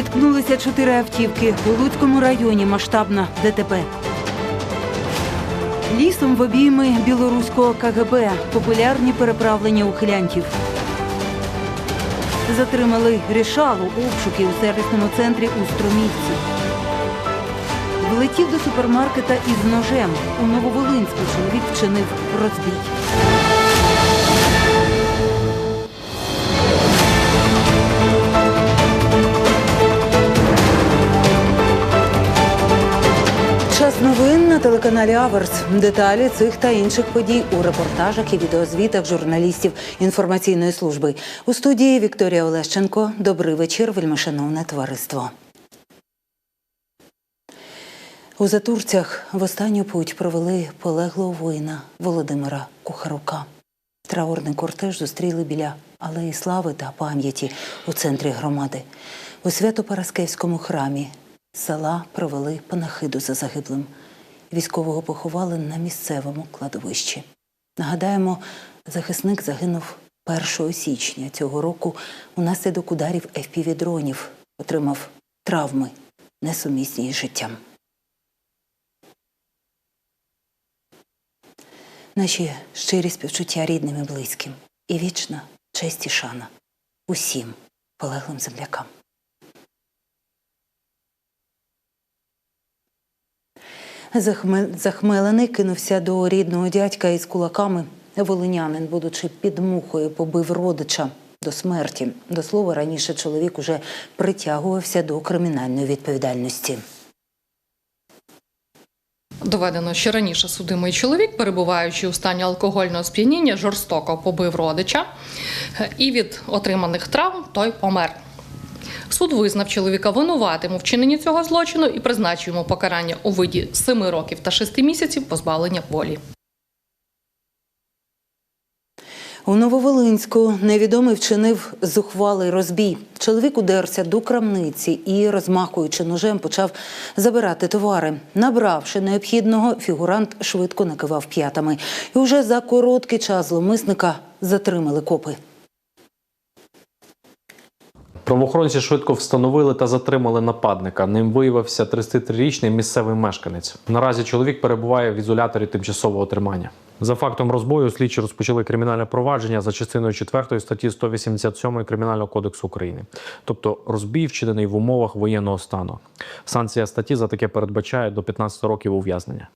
Зіткнулися чотири автівки. У Луцькому районі масштабна ДТП. Лісом в обійми білоруського КГБ. Популярні переправлення ухилянтів. Затримали рішалу обшуки у сервісному центрі у Струмівці. Влетів до супермаркета із ножем. У Нововолинську чоловік вчинив розбій. Телеканалі Аверс. Деталі цих та інших подій у репортажах і відеозвітах журналістів інформаційної служби. У студії Вікторія Олещенко. Добрий вечір, вельмишановне товариство. У Затурцях в останню путь провели полеглого воїна Володимира Кухарука. Траурний кортеж зустріли біля Алеї Слави та пам'яті у центрі громади. У Свято-Параскевському храмі села провели панахиду за загиблим. Військового поховали на місцевому кладовищі. Нагадаємо, захисник загинув 1 січня цього року унаслідок ударів FPV-дронів. Отримав травми, несумісні із життям. Наші щирі співчуття рідним і близьким і вічна честь і шана усім полеглим землякам. Захмелений кинувся до рідного дядька із кулаками. Волинянин, будучи під мухою, побив родича до смерті. До слова, раніше чоловік уже притягувався до кримінальної відповідальності. Доведено, що раніше судимий чоловік, перебуваючи у стані алкогольного сп'яніння, жорстоко побив родича, і від отриманих травм той помер. Суд визнав чоловіка винуватим у вчиненні цього злочину і призначив йому покарання у виді 7 років та 6 місяців позбавлення волі. У Нововолинську невідомий вчинив зухвалий розбій. Чоловік удерся до крамниці і, розмахуючи ножем, почав забирати товари. Набравши необхідного, фігурант швидко накивав п'ятами. І уже за короткий час зловмисника затримали копи. Правоохоронці швидко встановили та затримали нападника. Ним виявився 33-річний місцевий мешканець. Наразі чоловік перебуває в ізоляторі тимчасового тримання. За фактом розбою слідчі розпочали кримінальне провадження за частиною 4 статті 187 Кримінального кодексу України, тобто розбій вчинений в умовах воєнного стану. Санкція статті за таке передбачає до 15 років ув'язнення.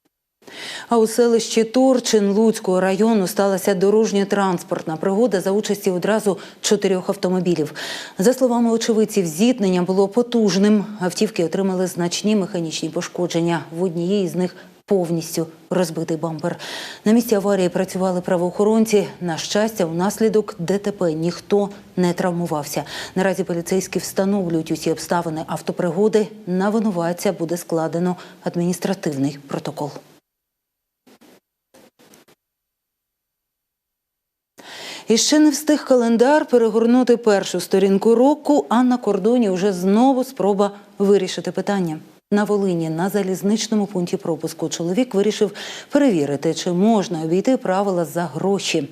А у селищі Турчин Луцького району сталася дорожньо-транспортна пригода за участі одразу чотирьох автомобілів. За словами очевидців, зіткнення було потужним. Автівки отримали значні механічні пошкодження. В однієї з них повністю розбитий бампер. На місці аварії працювали правоохоронці. На щастя, внаслідок ДТП ніхто не травмувався. Наразі поліцейські встановлюють усі обставини автопригоди. На винуватця буде складено адміністративний протокол. І ще не встиг календар перегорнути першу сторінку року, а на кордоні вже знову спроба вирішити питання. На Волині на залізничному пункті пропуску чоловік вирішив перевірити, чи можна обійти правила за гроші.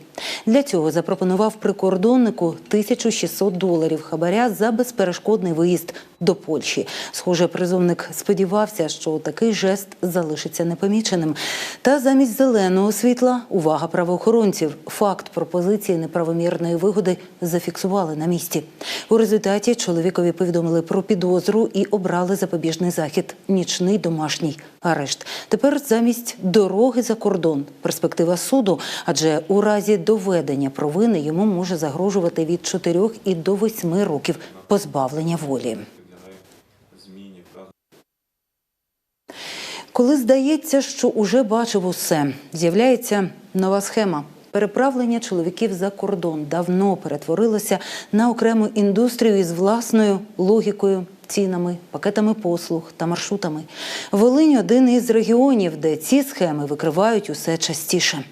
Для цього запропонував прикордоннику 1600 доларів хабаря за безперешкодний виїзд до Польщі. Схоже, призовник сподівався, що такий жест залишиться непоміченим. Та замість зеленого світла увага правоохоронців. Факт пропозиції неправомірної вигоди зафіксували на місці. У результаті чоловікові повідомили про підозру і обрали запобіжний захід нічний домашній арешт. Тепер замість дороги за кордон перспектива суду, адже у разі доведення провини йому може загрожувати від 4 і до 8 років позбавлення волі. Коли здається, що уже бачив усе, з'являється нова схема. Переправлення чоловіків за кордон давно перетворилося на окрему індустрію із власною логікою, цінами, пакетами послуг та маршрутами. Волинь один із регіонів, де ці схеми викривають усе частіше.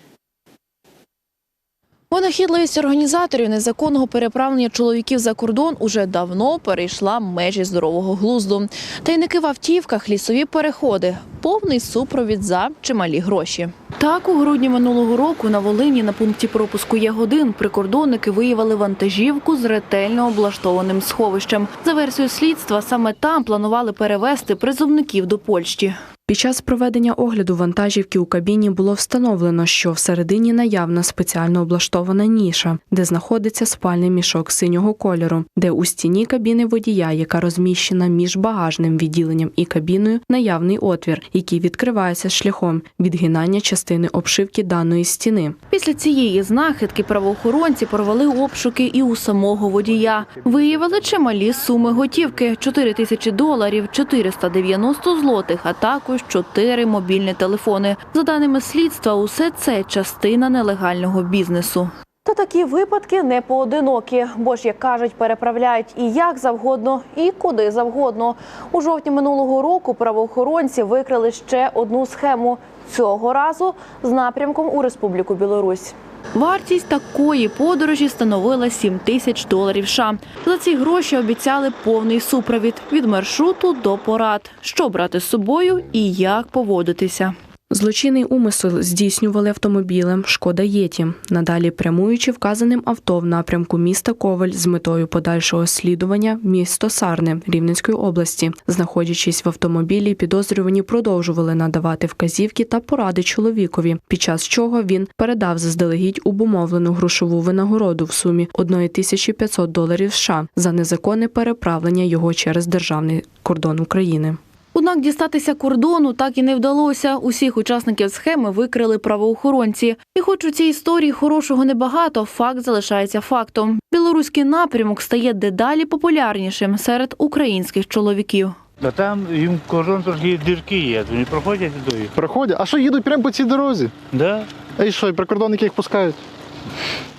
Винахідливість організаторів незаконного переправлення чоловіків за кордон уже давно перейшла межі здорового глузду. Тайники в автівках, лісові переходи, повний супровід за чималі гроші. Так, у грудні минулого року на Волині на пункті пропуску Ягодин прикордонники виявили вантажівку з ретельно облаштованим сховищем. За версією слідства, саме там планували перевезти призовників до Польщі. Під час проведення огляду вантажівки у кабіні було встановлено, що всередині наявна спеціально облаштована ніша, де знаходиться спальний мішок синього кольору, де у стіні кабіни водія, яка розміщена між багажним відділенням і кабіною, наявний отвір, який відкривається шляхом відгинання частини обшивки даної стіни. Після цієї знахідки правоохоронці провели обшуки і у самого водія. Виявили чималі суми готівки – 4 тисячі доларів, 490 злотих, а також 4 мобільні телефони. За даними слідства, усе це частина нелегального бізнесу. Та такі випадки не поодинокі, бо ж, як кажуть, переправляють і як завгодно, і куди завгодно. У жовтні минулого року правоохоронці викрили ще одну схему. Цього разу з напрямком у Республіку Білорусь. Вартість такої подорожі становила 7 тисяч доларів США. За ці гроші обіцяли повний супровід від маршруту до порад, що брати з собою і як поводитися. Злочинний умисел здійснювали автомобілем Шкода Єті, надалі прямуючи вказаним авто в напрямку міста Коваль з метою подальшого слідування місто Сарне Рівненської області. Знаходячись в автомобілі, підозрювані продовжували надавати вказівки та поради чоловікові, під час чого він передав заздалегідь обумовлену грошову винагороду в сумі 1500 доларів США за незаконне переправлення його через державний кордон України. Однак дістатися кордону так і не вдалося. Усіх учасників схеми викрили правоохоронці. І хоч у цій історії хорошого небагато, факт залишається фактом. Білоруський напрямок стає дедалі популярнішим серед українських чоловіків. Та там їм кордон трохи дірки є, вони проходять туди. Проходять. А що їдуть прямо по цій дорозі? Да? А і що, і прикордонники їх пускають?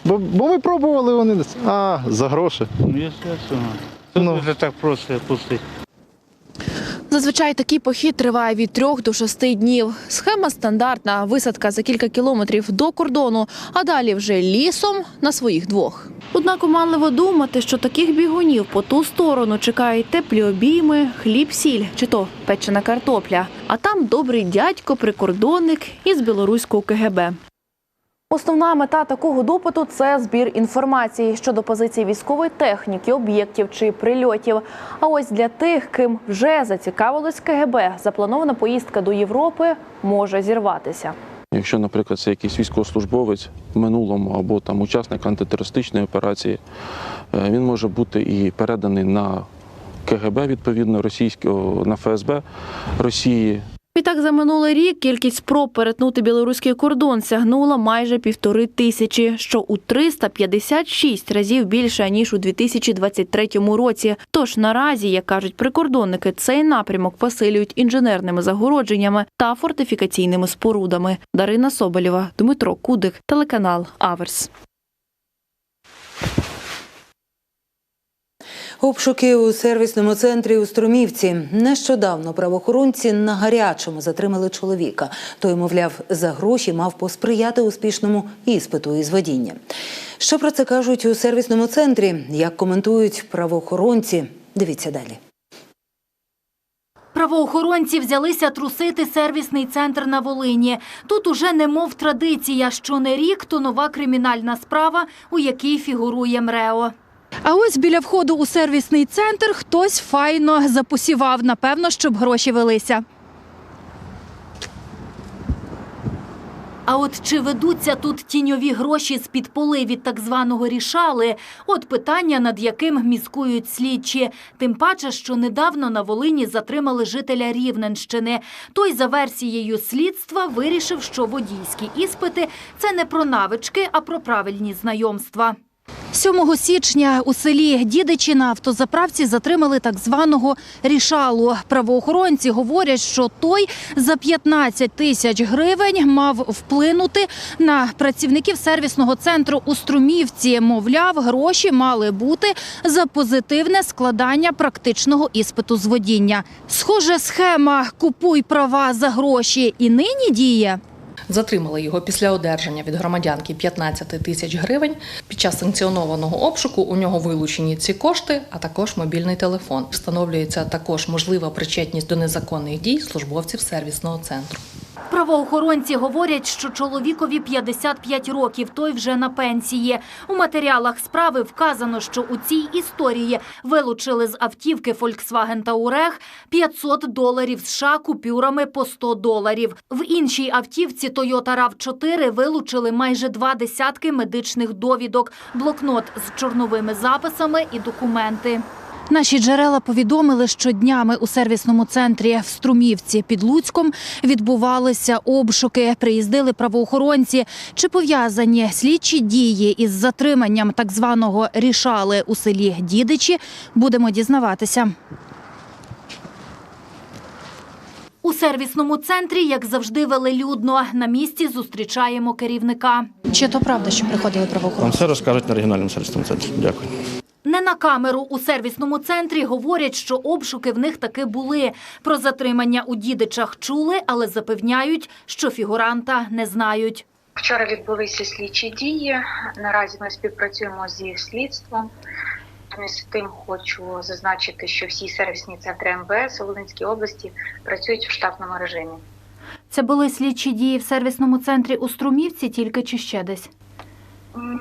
Бо, бо ми пробували вони. А, за гроші. Ну, естественно. Ну. Це так просто пустити. Зазвичай такий похід триває від трьох до шести днів. Схема стандартна: висадка за кілька кілометрів до кордону, а далі вже лісом на своїх двох. Однак оманливо думати, що таких бігунів по ту сторону чекають теплі обійми, хліб, сіль чи то печена картопля. А там добрий дядько, прикордонник із білоруського КГБ. Основна мета такого допиту це збір інформації щодо позицій військової техніки, об'єктів чи прильотів. А ось для тих, ким вже зацікавилось КГБ, запланована поїздка до Європи може зірватися. Якщо, наприклад, це якийсь військовослужбовець в минулому або там учасник антитерористичної операції, е, він може бути і переданий на КГБ, відповідно, російського на ФСБ Росії. Відтак за минулий рік кількість спроб перетнути білоруський кордон сягнула майже півтори тисячі, що у 356 разів більше ніж у 2023 році. Тож наразі, як кажуть прикордонники, цей напрямок посилюють інженерними загородженнями та фортифікаційними спорудами. Дарина Соболєва, Дмитро Кудик, телеканал Аверс. Обшуки у сервісному центрі у Струмівці. Нещодавно правоохоронці на гарячому затримали чоловіка. Той, мовляв, за гроші мав посприяти успішному іспиту із водіння. Що про це кажуть у сервісному центрі? Як коментують правоохоронці? Дивіться далі. Правоохоронці взялися трусити сервісний центр на Волині. Тут уже немов традиція, що не рік, то нова кримінальна справа, у якій фігурує МРЕО. А ось біля входу у сервісний центр хтось файно запосівав, напевно, щоб гроші велися. А от чи ведуться тут тіньові гроші з-під поли від так званого рішали? От питання, над яким міскують слідчі. Тим паче, що недавно на Волині затримали жителя Рівненщини. Той за версією слідства вирішив, що водійські іспити – це не про навички, а про правильні знайомства. 7 січня у селі Дідичі на автозаправці затримали так званого рішалу. Правоохоронці говорять, що той за 15 тисяч гривень мав вплинути на працівників сервісного центру у Струмівці. Мовляв, гроші мали бути за позитивне складання практичного іспиту з водіння. Схоже, схема «Купуй права за гроші» і нині діє. Затримали його після одержання від громадянки 15 тисяч гривень. Під час санкціонованого обшуку у нього вилучені ці кошти, а також мобільний телефон. Встановлюється також можлива причетність до незаконних дій службовців сервісного центру. Правоохоронці говорять, що чоловікові 55 років, той вже на пенсії. У матеріалах справи вказано, що у цій історії вилучили з автівки Volkswagen Touareg 500 доларів США купюрами по 100 доларів. В іншій автівці Toyota RAV4 вилучили майже два десятки медичних довідок, блокнот з чорновими записами і документи. Наші джерела повідомили, що днями у сервісному центрі в Струмівці під Луцьком відбувалися обшуки. Приїздили правоохоронці. Чи пов'язані слідчі дії із затриманням так званого рішали у селі Дідичі? Будемо дізнаватися. У сервісному центрі, як завжди, велелюдно. На місці зустрічаємо керівника. Чи то правда, що приходили Вам правоохоронці? все розкажуть на регіональному сервісному центрі. Дякую. Не на камеру у сервісному центрі говорять, що обшуки в них таки були. Про затримання у дідичах чули, але запевняють, що фігуранта не знають. Вчора відбулися слідчі дії. Наразі ми співпрацюємо зі слідством. З тим хочу зазначити, що всі сервісні центри МВС у Волинській області працюють в штатному режимі. Це були слідчі дії в сервісному центрі у Струмівці, тільки чи ще десь.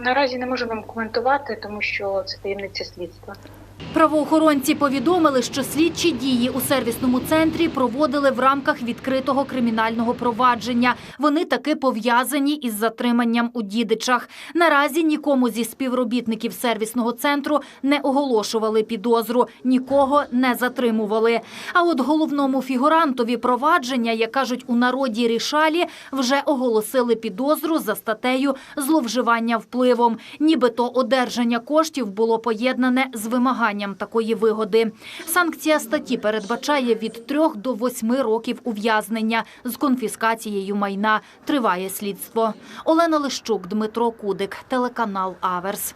Наразі не можу вам коментувати, тому що це таємниця слідства. Правоохоронці повідомили, що слідчі дії у сервісному центрі проводили в рамках відкритого кримінального провадження. Вони таки пов'язані із затриманням у дідичах. Наразі нікому зі співробітників сервісного центру не оголошували підозру, нікого не затримували. А от головному фігурантові провадження, як кажуть у народі рішалі, вже оголосили підозру за статтею зловживання впливом. Нібито одержання коштів було поєднане з вимаганням такої вигоди. Санкція статті передбачає від 3 до 8 років ув'язнення з конфіскацією майна. Триває слідство. Олена Лищук, Дмитро Кудик, телеканал Аверс.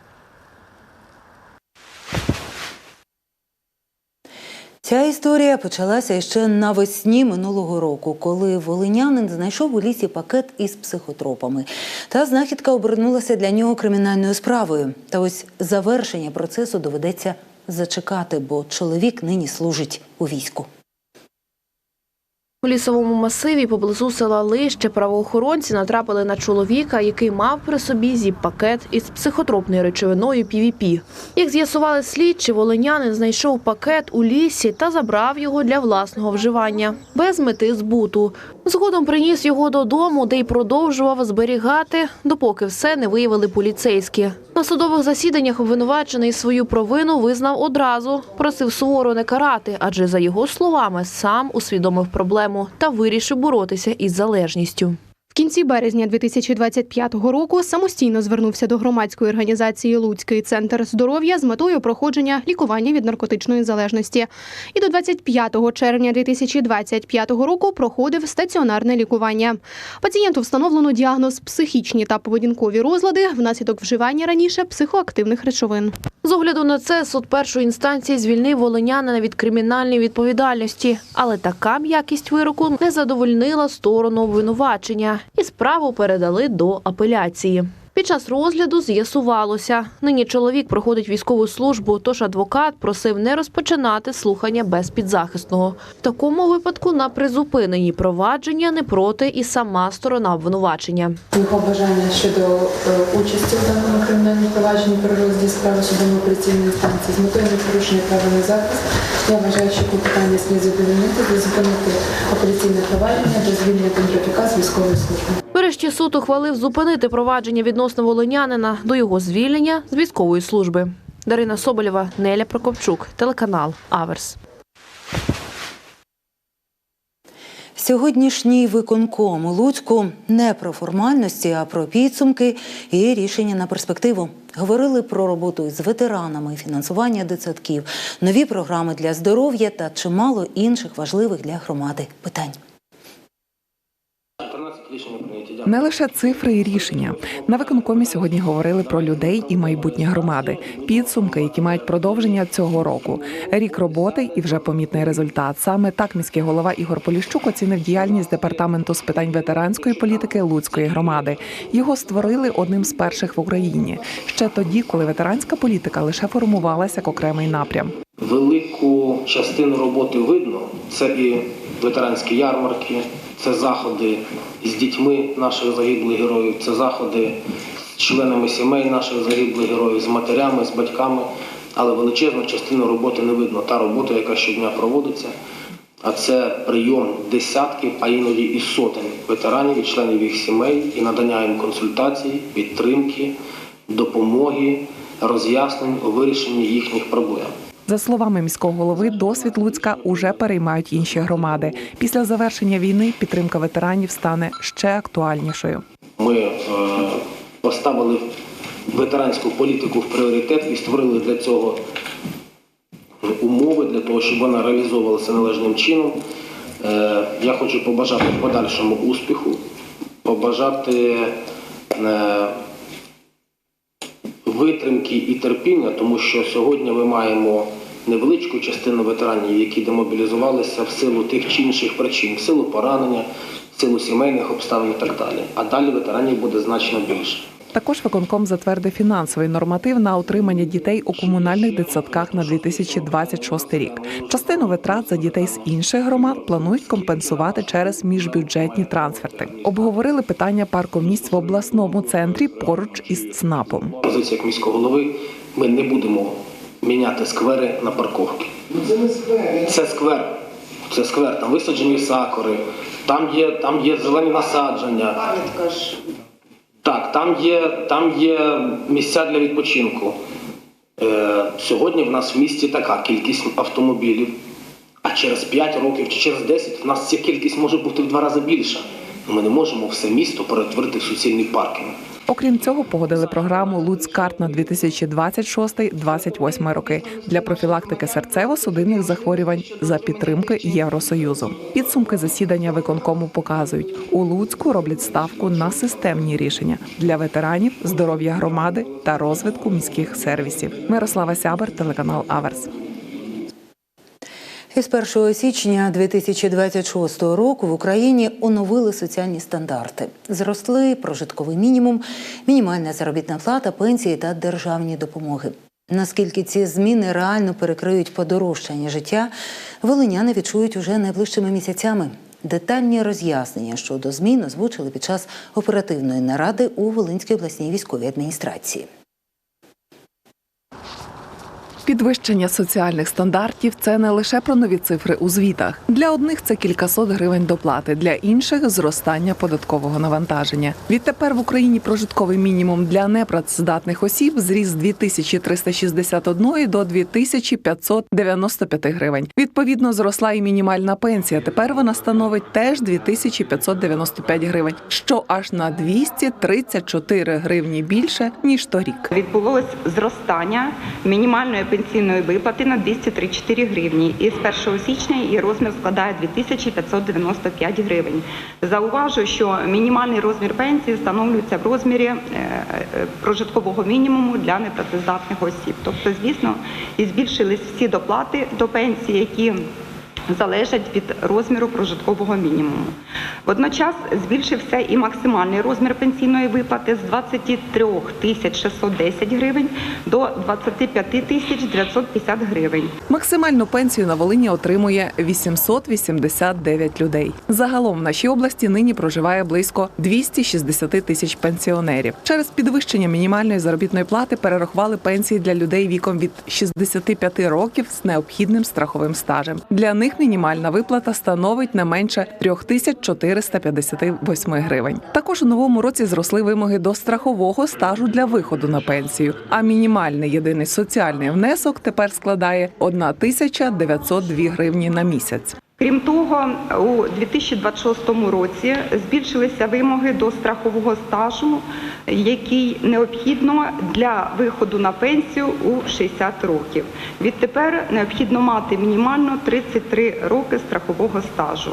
Ця історія почалася ще навесні минулого року, коли волинянин знайшов у лісі пакет із психотропами. Та знахідка обернулася для нього кримінальною справою. Та ось завершення процесу доведеться зачекати, бо чоловік нині служить у війську. У лісовому масиві поблизу села Лище правоохоронці натрапили на чоловіка, який мав при собі зіп-пакет із психотропною речовиною PVP. Як з'ясували слідчі, волинянин знайшов пакет у лісі та забрав його для власного вживання, без мети збуту. Згодом приніс його додому, де й продовжував зберігати, допоки все не виявили поліцейські. На судових засіданнях обвинувачений свою провину визнав одразу, просив суворо не карати, адже за його словами сам усвідомив проблему та вирішив боротися із залежністю. Кінці березня 2025 року самостійно звернувся до громадської організації Луцький центр здоров'я з метою проходження лікування від наркотичної залежності. І до 25 червня 2025 року проходив стаціонарне лікування. Пацієнту встановлено діагноз психічні та поведінкові розлади внаслідок вживання раніше психоактивних речовин. З огляду на це суд першої інстанції звільнив волинянина від кримінальної відповідальності, але така м'якість вироку не задовольнила сторону обвинувачення, і справу передали до апеляції. Під час розгляду з'ясувалося, нині чоловік проходить військову службу, тож адвокат просив не розпочинати слухання без підзахисного. В такому випадку на призупиненні провадження не проти і сама сторона обвинувачення. Його бажання щодо е, участі в даному кримінальному провадженні при розгляді справи судової апеляційної інстанції з метою непорушення права на захист. Я вважаю, що клопотання слід задовольнити, зупинити апеляційне провадження до звільнення Кондратюка з військової служби. Врешті суд ухвалив зупинити провадження відносно волинянина до його звільнення з військової служби. Дарина Соболєва, Неля Прокопчук, телеканал Аверс. Сьогоднішній виконком у Луцьку не про формальності, а про підсумки і рішення на перспективу. Говорили про роботу з ветеранами, фінансування дитсадків, нові програми для здоров'я та чимало інших важливих для громади питань. 14 рішення. Не лише цифри і рішення. На виконкомі сьогодні говорили про людей і майбутнє громади, підсумки, які мають продовження цього року. Рік роботи і вже помітний результат. Саме так міський голова Ігор Поліщук оцінив діяльність департаменту з питань ветеранської політики Луцької громади. Його створили одним з перших в Україні ще тоді, коли ветеранська політика лише формувалася як окремий напрям. Велику частину роботи видно. Це і ветеранські ярмарки, це заходи з дітьми наших загиблих героїв, це заходи з членами сімей наших загиблих героїв, з матерями, з батьками. Але величезну частину роботи не видно. Та робота, яка щодня проводиться. А це прийом десятків, а іноді і сотень ветеранів і членів їх сімей і надання їм консультацій, підтримки, допомоги, роз'яснень у вирішенні їхніх проблем. За словами міського голови, досвід Луцька уже переймають інші громади. Після завершення війни підтримка ветеранів стане ще актуальнішою. Ми е, поставили ветеранську політику в пріоритет і створили для цього умови для того, щоб вона реалізовувалася належним чином. Е, Я хочу побажати подальшому успіху, побажати е, витримки і терпіння, тому що сьогодні ми маємо невеличку частину ветеранів, які демобілізувалися в силу тих чи інших причин, в силу поранення, в силу сімейних обставин і так далі. А далі ветеранів буде значно більше. Також виконком затвердив фінансовий норматив на утримання дітей у комунальних дитсадках на 2026 рік. Частину витрат за дітей з інших громад планують компенсувати через міжбюджетні трансферти. Обговорили питання паркомісць в обласному центрі поруч із ЦНАПом. Позиція як міського голови ми не будемо міняти сквери на парковки. Це сквер. Це сквер, там висаджені сакури, там є, там є зелені насадження. Так, там є, там є місця для відпочинку. Е, сьогодні в нас в місті така кількість автомобілів, а через 5 років чи через 10 в нас ця кількість може бути в два рази більша. Ми не можемо все місто перетворити в суцільний паркінг. Окрім цього, погодили програму Луцкарт на 2026-28 роки для профілактики серцево-судинних захворювань за підтримки Євросоюзу. Підсумки засідання виконкому показують, у Луцьку роблять ставку на системні рішення для ветеранів, здоров'я громади та розвитку міських сервісів. Мирослава Сябер, телеканал Аверс. Із 1 січня 2026 року в Україні оновили соціальні стандарти. Зросли прожитковий мінімум, мінімальна заробітна плата, пенсії та державні допомоги. Наскільки ці зміни реально перекриють подорожчання життя, волиняни відчують уже найближчими місяцями. Детальні роз'яснення щодо змін озвучили під час оперативної наради у Волинській обласній військовій адміністрації. Підвищення соціальних стандартів це не лише про нові цифри у звітах. Для одних це кількасот гривень доплати, для інших зростання податкового навантаження. Відтепер в Україні прожитковий мінімум для непрацездатних осіб зріс з 2361 до 2595 гривень. Відповідно, зросла і мінімальна пенсія. Тепер вона становить теж 2595 гривень, що аж на 234 гривні більше ніж торік. Відбулось зростання мінімальної пенсійної виплати на 234 гривні. І з 1 січня її розмір складає 2595 гривень. Зауважу, що мінімальний розмір пенсії встановлюється в розмірі е, е, прожиткового мінімуму для непрацездатних осіб. Тобто, звісно, і збільшились всі доплати до пенсії, які залежать від розміру прожиткового мінімуму. Водночас збільшився і максимальний розмір пенсійної виплати з 23 тисяч 610 гривень до 25 тисяч 950 гривень. Максимальну пенсію на Волині отримує 889 людей. Загалом в нашій області нині проживає близько 260 тисяч пенсіонерів. Через підвищення мінімальної заробітної плати перерахували пенсії для людей віком від 65 років з необхідним страховим стажем. Для них мінімальна виплата становить не менше 3458 гривень. Також у новому році зросли вимоги до страхового стажу для виходу на пенсію. А мінімальний єдиний соціальний внесок тепер складає 1902 гривні на місяць. Крім того, у 2026 році збільшилися вимоги до страхового стажу, який необхідно для виходу на пенсію у 60 років. Відтепер необхідно мати мінімально 33 роки страхового стажу.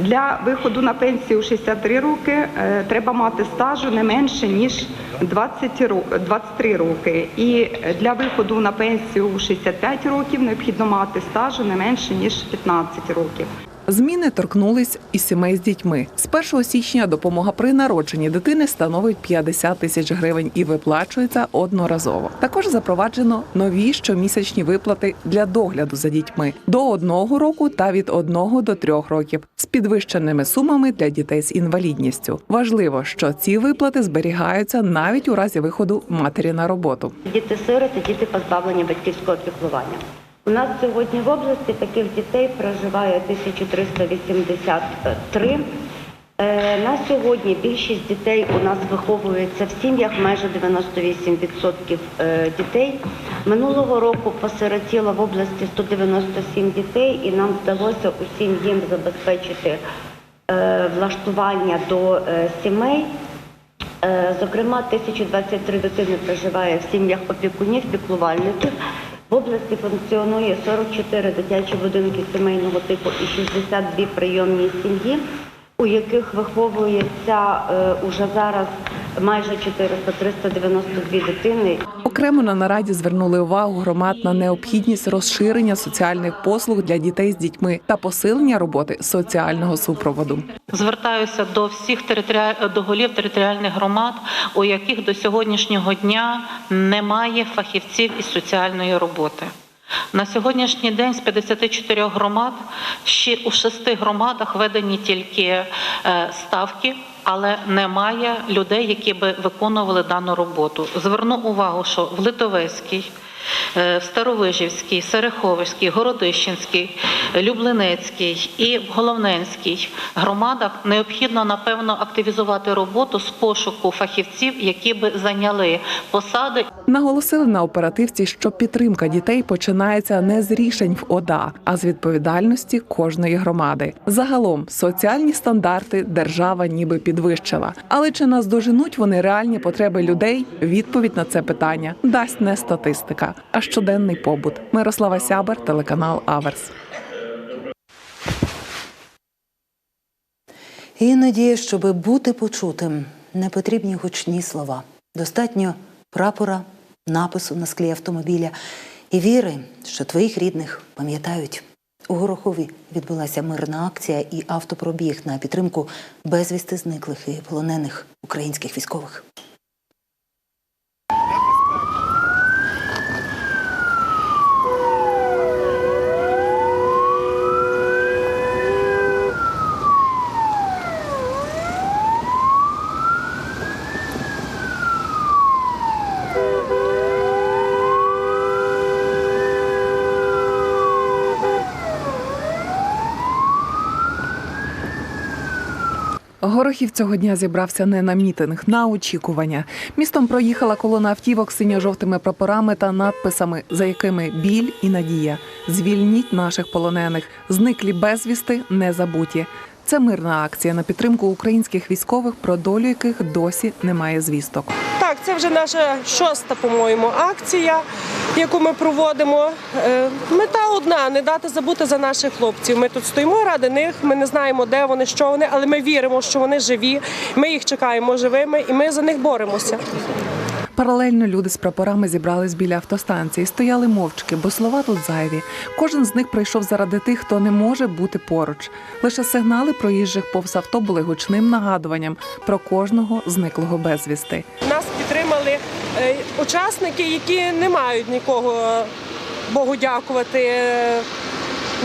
Для виходу на пенсію у 63 роки е, треба мати стажу не менше ніж 20 ро- 23 роки. І для виходу на пенсію у 65 років необхідно мати стажу не менше ніж 15 років. Зміни торкнулись і сімей з дітьми. З 1 січня допомога при народженні дитини становить 50 тисяч гривень і виплачується одноразово. Також запроваджено нові щомісячні виплати для догляду за дітьми до одного року та від одного до трьох років з підвищеними сумами для дітей з інвалідністю. Важливо, що ці виплати зберігаються навіть у разі виходу матері на роботу. Діти-сироти, діти позбавлені батьківського піклування. У нас сьогодні в області таких дітей проживає 1383. Е, На сьогодні більшість дітей у нас виховується в сім'ях, майже 98% е, дітей. Минулого року посиротіло в області 197 дітей, і нам вдалося усім їм забезпечити е, влаштування до сімей. Зокрема, 1023 дитини проживає в сім'ях опікунів, піклувальників. В області функціонує 44 дитячі будинки сімейного типу і 62 прийомні сім'ї, у яких виховується е, уже зараз майже 400-392 дитини. Окремо на нараді звернули увагу громад на необхідність розширення соціальних послуг для дітей з дітьми та посилення роботи соціального супроводу. Звертаюся до всіх територіаль... до голів територіальних громад, у яких до сьогоднішнього дня немає фахівців із соціальної роботи. На сьогоднішній день з 54 громад ще у шести громадах введені тільки е, ставки, але немає людей, які би виконували дану роботу. Зверну увагу, що в Литовецькій, е, в Старовижівській, Сереховській, Городищенській, Люблинецькій і Головненській громадах необхідно напевно активізувати роботу з пошуку фахівців, які би зайняли посади Наголосили на оперативці, що підтримка дітей починається не з рішень в ОДА, а з відповідальності кожної громади. Загалом соціальні стандарти держава ніби підвищила. Але чи наздоженуть вони реальні потреби людей? Відповідь на це питання дасть не статистика, а щоденний побут. Мирослава Сябер, телеканал Аверс. Іноді, щоб бути почутим, не потрібні гучні слова. Достатньо прапора, напису на склі автомобіля і віри, що твоїх рідних пам'ятають. У Горохові відбулася мирна акція і автопробіг на підтримку безвісти зниклих і полонених українських військових. Горохів цього дня зібрався не на мітинг, на очікування. Містом проїхала колона автівок синьо-жовтими прапорами та надписами, за якими біль і надія. Звільніть наших полонених, зниклі безвісти, не забуті. Це мирна акція на підтримку українських військових, про долю яких досі немає звісток. Так, це вже наша шоста, по-моєму, акція, яку ми проводимо. Е, Мета одна не дати забути за наших хлопців. Ми тут стоїмо ради них. Ми не знаємо, де вони, що вони, але ми віримо, що вони живі. Ми їх чекаємо живими, і ми за них боремося. Паралельно люди з прапорами зібрались біля автостанції, стояли мовчки, бо слова тут зайві. Кожен з них прийшов заради тих, хто не може бути поруч. Лише сигнали проїжджих повз авто були гучним нагадуванням про кожного зниклого безвісти. Нас підтримали е, учасники, які не мають нікого Богу дякувати.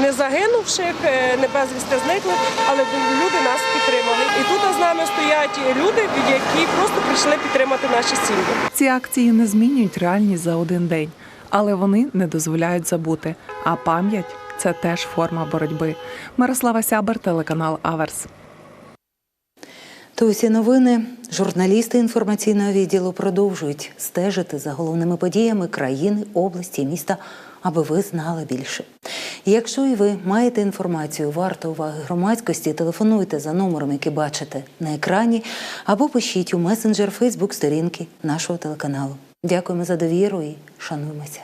Не загинувших, е, не безвісти зниклих, але люди нас підтримали. І тут з нами стоять люди, які просто прийшли підтримати наші сім'ї. Ці акції не змінюють реальність за один день, але вони не дозволяють забути. А пам'ять це теж форма боротьби. Мирослава Сябер, телеканал Аверс. То усі новини журналісти інформаційного відділу продовжують стежити за головними подіями країни, області міста, аби ви знали більше. Якщо і ви маєте інформацію, варто уваги громадськості, телефонуйте за номером, який бачите на екрані, або пишіть у месенджер Фейсбук сторінки нашого телеканалу. Дякуємо за довіру і шануємося.